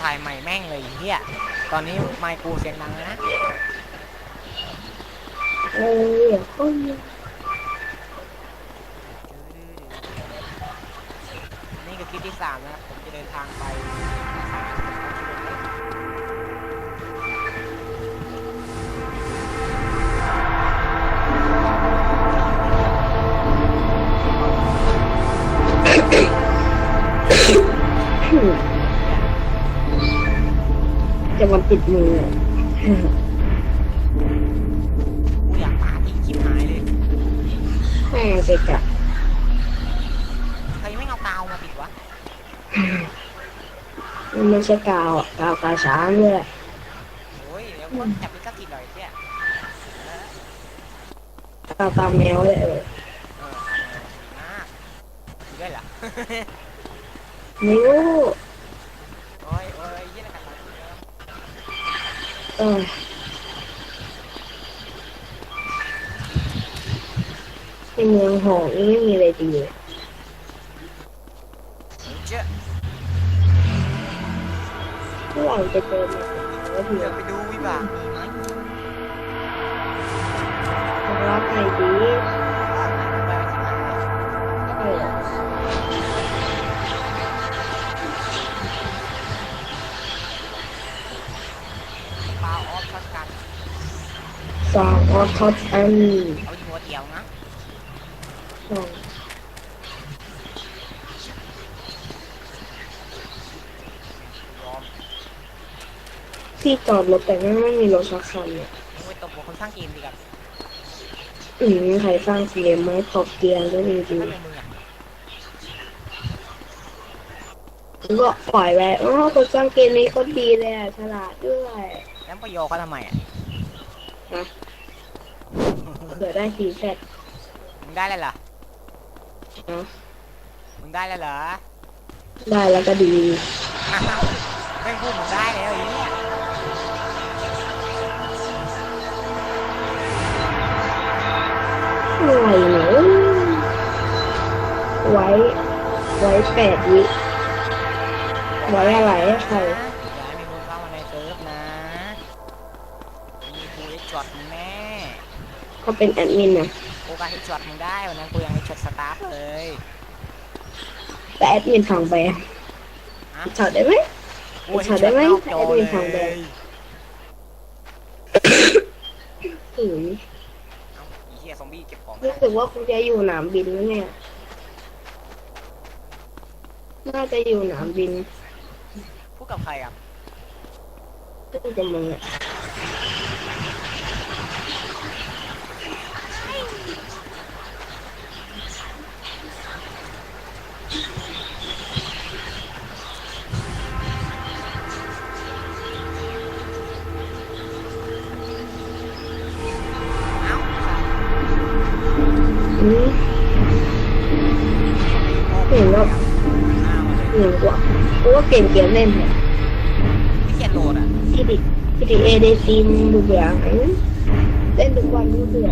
ถ่ายใหม่แม่งเลยไอ้เฮียตอนนี้ไมค์กูเสียงดังนะ เออก็นี่คือคลิปที่สามนะครับผมจะเดินทางไป จะมาปิดมือกูอยากปาที่คลิปหายเลยแม่ไปกะใครไม่เอากาวมาติดวะมันไม่ใช่กาวอะกาวกาช้างด้วยโอ้ยเดี๋ยวก็จับลิขสิทธิ์หน่อยเสียกาวตามแมวเลยเออเออมากด้วยเหรอไม่รู้ โอ้ยโอ้ยยี่อะไรกันล่ะ เออในเมืองหองนี่ไม่มีอะไรดีเลยเจ้าเมื่อไหร่จะเจอเนี่ยแล้วทีเดี๋ยวไปดูวิบากมีไหม สองออทอตอันเอาหัวเดียวนะสองยอมที่จอดรถแต่ไม่ไม่มีรถสักคันเนี่ยมึงไปตบหัวคนสร้างเกมดีกับอืมใครสร้างเกมไหมขอบเกียร์ด้วยจริงถ้าเป็นมึงอะๆก็ปล่อยไปอ๋อคนสร้างเกมนี้ก็ดีเลยอะฉลาดด้วย แล้วประโยชน์เขาทำไมอะ เผื่อได้สีแซดมึงได้แล้วเหรอ นะมึงได้แล้วเหรอได้แล้วก็ดีอ้าวไม่พูดมึงได้แล้วไอ้เนี่ยอะไรเนี่ยไว้ ไว้แปดวิไว้อะไรให้ใครอย่า เขาเป็นแอดมินนะกูการให้ช็อตมึงได้วันนั้นกูยังให้ช็อตสตาร์ทเลยแต่แอดมินทางแบนฮะช็อตได้ไหม กูให้ช็อตได้ไหมนอกจอแอดมินทางแดเลงยอืมเอ้าไอ้เหี้ยซอมบี้เก็บของรู้สึกว่าคุณจะอยู่หนามบินแล้วเนี่ย น่าจะอยู่หนามบินพูดกับใครอะก็จะมึงอะ อืมเห็นแล้วอ้าวมาเลยหนึ่งกว่ากูว่าเปลี่ยนเกมเล่นเถอะที่เขียนโหลดอะที่ดิที่ดิเอเดซีมดูเบื่อไหมเล่นทุกวันก็เบื่อ